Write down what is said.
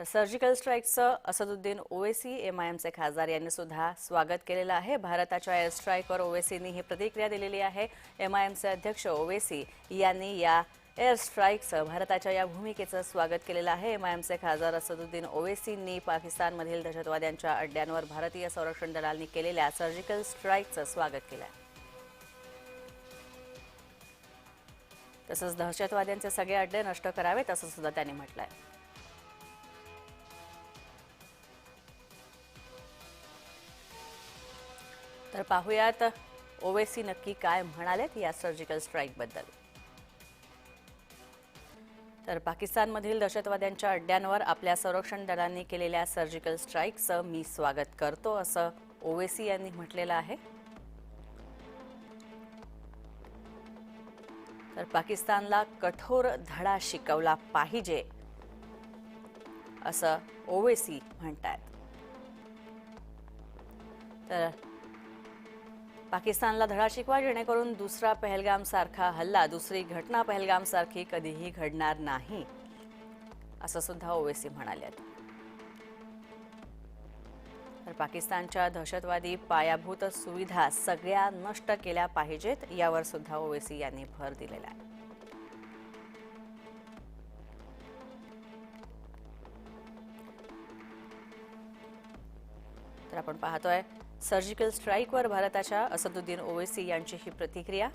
तर सर्जिकल स्ट्राईकचं Asaduddin Owaisi M I खासदार यांनी सुद्धा स्वागत केलेलं आहे. भारताच्या एअर स्ट्राईकवर ओवेसींनी ही प्रतिक्रिया दिलेली आहे. एम आय एमचे अध्यक्ष ओवेसी यांनी या एअर स्ट्राईकचं भारताच्या या भूमिकेचं स्वागत केलेलं आहे. एम आयमचे खासदार असदुद्दीन ओवेसींनी पाकिस्तानमधील दहशतवाद्यांच्या अड्ड्यांवर भारतीय संरक्षण दलांनी केलेल्या सर्जिकल स्ट्राईकचं स्वागत केलं आहे तसंच दहशतवाद्यांचे सगळे अड्डे नष्ट करावेत असं सुद्धा त्यांनी आहे तर पाहूयात ओवेसी नक्की काय म्हणालेत या सर्जिकल स्ट्राईकबद्दल तर पाकिस्तानमधील दहशतवाद्यांच्या अड्ड्यांवर आपल्या संरक्षण दलांनी केलेल्या सर्जिकल स्ट्राईकचं मी स्वागत करतो असं ओवेसी यांनी म्हटलेलं आहे. तर पाकिस्तानला कठोर धडा शिकवला पाहिजे असं ओवेसी म्हणतायत. तर पाकिस्तानला धडा शिकवा जेणेकरून दुसरा पहलगाम सारखा हल्ला दुसरी घटना पहलगाम सारखी कधीही घडणार नाही असं सुद्धा ओवेसी म्हणाले तर पाकिस्तानच्या दहशतवादी पायाभूत सुविधा सगळ्या नष्ट केल्या पाहिजेत यावर सुद्धा ओवेसी यांनी भर दिलेला आहे. तर आपण पाहतोय सर्जिकल स्ट्राईकवर भारताच्या असदुद्दीन ओवेसी यांची ही प्रतिक्रिया.